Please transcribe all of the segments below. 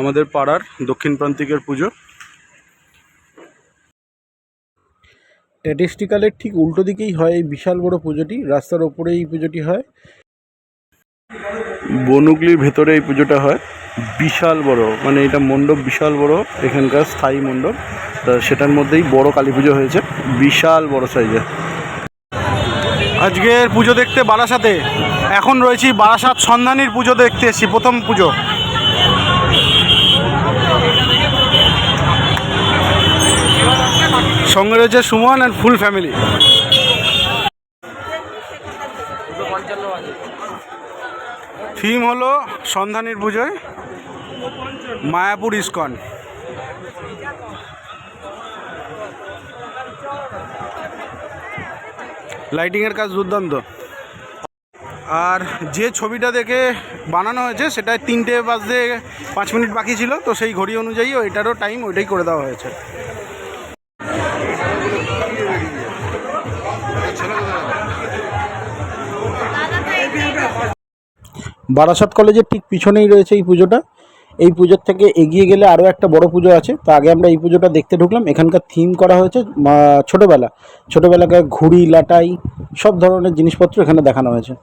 আমাদের পাড়ার দক্ষিণ প্রান্তিকের পুজো। স্ট্যাটিস্টিক্যালের ঠিক উল্টো দিকেই হয় এই বিশাল বড় পুজোটি রাস্তার ওপরে এই পুজোটি হয়। বনুগলির ভেতরে এই পুজোটা হয়। বিশাল বড় মানে এটা মণ্ডপ বিশাল বড় এখানকার স্থায়ী মণ্ডপ। তা সেটার মধ্যেই বড় কালী পুজো হয়েছে বিশাল বড় সাইজের আজকের পুজো দেখতে বারাসাতে। এখন রয়েছি বারাসাত সন্ধানীর পুজো দেখতে এসেছি প্রথম পুজো। সঙ্গে রয়েছে Suman and full family theme হলো সন্ধানীর পুজোয় মায়াপুর ইস্কন। লাইটিংয়ের কাজ দুর্দান্ত। আর যে ছবিটা দেখে বানানো হয়েছে, সেটায় তিনটে বাজতে পাঁচ মিনিট বাকি ছিল, তো সেই ঘড়ি অনুযায়ী ওইটারও টাইম ওইটাই করে দেওয়া হয়েছে। বারাসাত কলেজের ঠিক পিছনেই রয়েছে এই পুজোটা। এই পুজোর থেকে এগিয়ে গেলে আরও একটা বড় পুজো আছে। তা আগে আমরা এই পুজোটা দেখতে ঢুকলাম। এখানকার থিম করা হয়েছে ছোটোবেলা। ছোটোবেলাকার ঘুড়ি, লাটাই, সব ধরনের জিনিসপত্র এখানে দেখানো হয়েছে।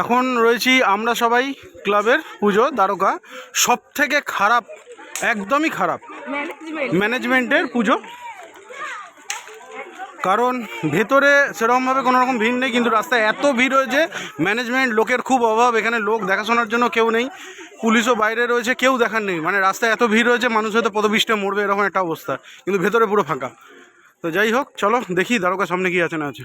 এখন রয়েছি আমরা সবাই ক্লাবের পুজো দ্বারকা। সব থেকে খারাপ, একদমই খারাপ। ম্যানেজমেন্টের পুজো। কারণ ভেতরে সেরকমভাবে কোনো রকম ভিড় নেই কিন্তু রাস্তায় এত ভিড় হয়েছে ম্যানেজমেন্ট লোকের খুব অভাব এখানে লোক দেখাশোনার জন্য কেউ নেই পুলিশও বাইরে রয়েছে কেউ দেখার নেই। মানে রাস্তায় এত ভিড় হয়েছে মানুষ হয়তো পদবিষ্টে মরবে এরকম একটা অবস্থা কিন্তু ভেতরে পুরো ফাঁকা। তো যাই হোক চলো দেখি দ্বারকার সামনে কি আছে না আছে।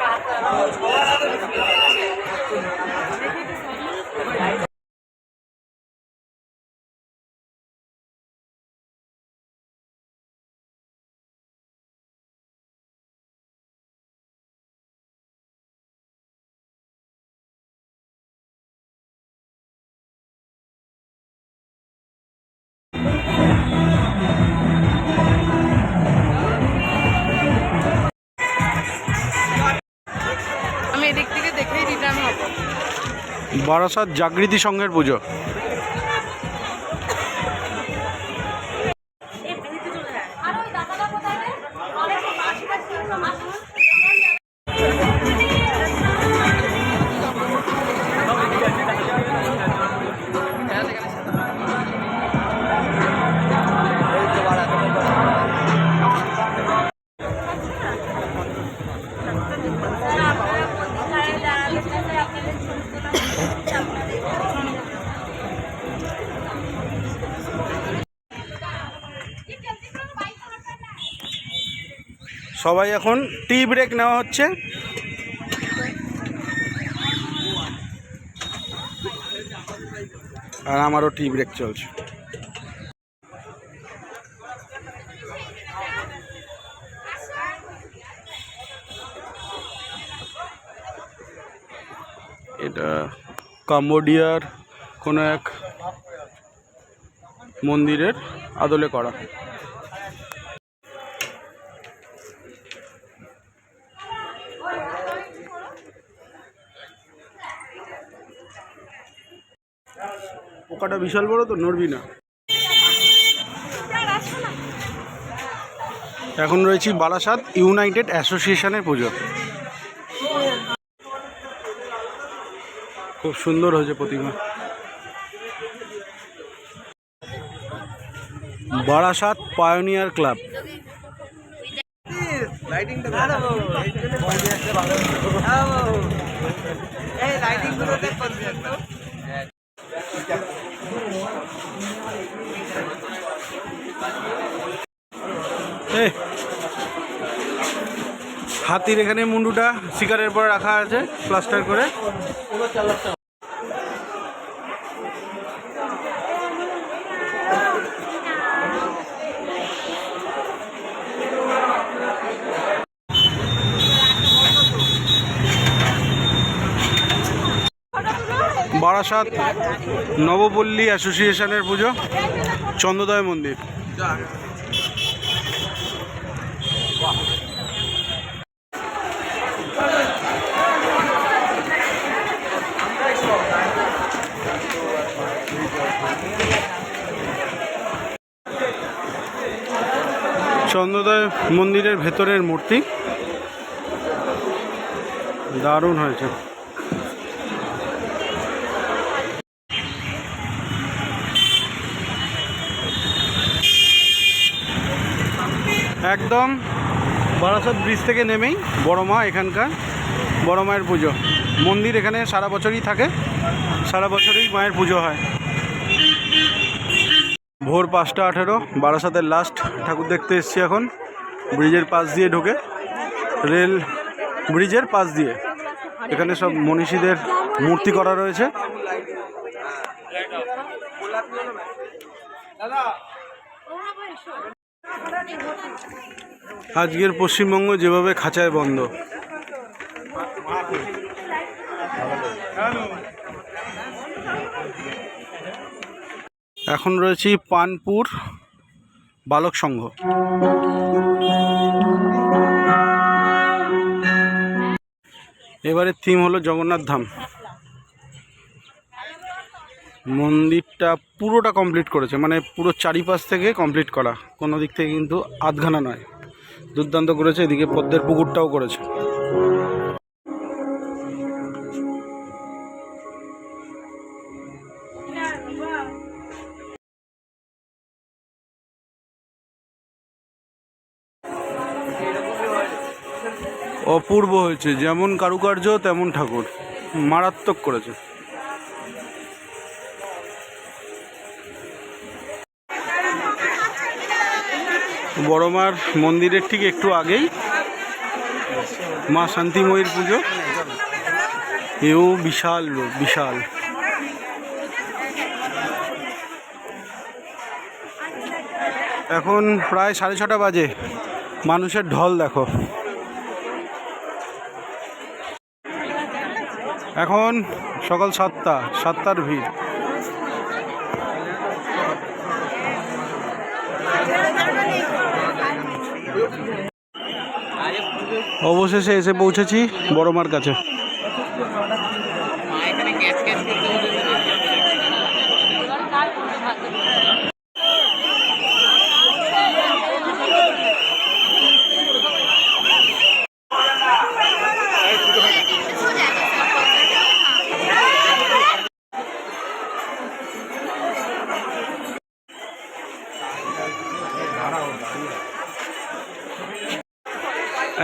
বারাসাত জাগৃতি সংঘের পুজো। সবাই এখন টি ব্রেক নেওয়া হচ্ছে। আর আমারও টি ব্রেক চলছে। এটা কাম্বোডিয়ার কোনো এক মন্দিরের আদলে করা। পোকাটা বিশাল বড় তো, নড়বি না। এখন রয়েছি বারাসাত ইউনাইটেড অ্যাসোসিয়েশনের পুজো। খুব সুন্দর হয়েছে প্রতিমা। Barasat pioneer club. হাতির এখানে মুন্ডুটা শিকারের পর রাখা আছে প্লাস্টার করে। বারাসাত নবপল্লী অ্যাসোসিয়েশনের পুজো চন্দ্রদয় মন্দির। চন্দ্রদয় মন্দিরের ভেতরের মূর্তি দারুণ হয়েছে। একদম বারাসাত ব্রিজ থেকে নেমেই বড় মা এখানকার বড় মায়ের পুজো। মন্দির এখানে সারা বছরই থাকে, সারা বছরই মায়ের পুজো হয়। ভোর পাঁচটা আঠেরো, বারাসাতের লাস্ট ঠাকুর দেখতে এসছি এখন। ব্রিজের পাশ দিয়ে ঢুকে রেল ব্রিজের পাশ দিয়ে। এখানে সব মনীষীদের মূর্তি করা রয়েছে। আজকের পশ্চিমবঙ্গ যেভাবে খাঁচায় বন্ধ। এখন রয়েছি পানপুর বালক সংঘ। এবারে থিম হলো জগন্নাথ ধাম। মন্দিরটা পুরোটা কমপ্লিট করেছে মানে পুরো চারিপাশ থেকে কমপ্লিট করা। কোনো দিক থেকে কিন্তু আধখানা নয়। দুর্দান্ত করেছে এদিকে পদ্মের পুকুরটাও করেছে। অপূর্ব হয়েছে যেমন কারুকার্য তেমন ঠাকুর। মারাত্মক করেছে। বড়মার মন্দিরের ঠিক একটু আগেই মা শান্তিময়ীর পুজো। এও বিশাল বিশাল। এখন প্রায় সাড়ে ছটা বাজে। মানুষের ঢল দেখো। এখন সকাল সাতটা, সাতটার ভিড়। অবশেষে এসে পৌঁছেছি বড়মার কাছে।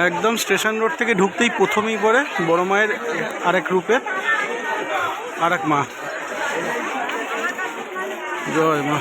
একদম স্টেশন রোড থেকে ঢুকতেই প্রথমেই পড়ে বড় মায়ের আরেক রূপের আরেক মা। জয় মা।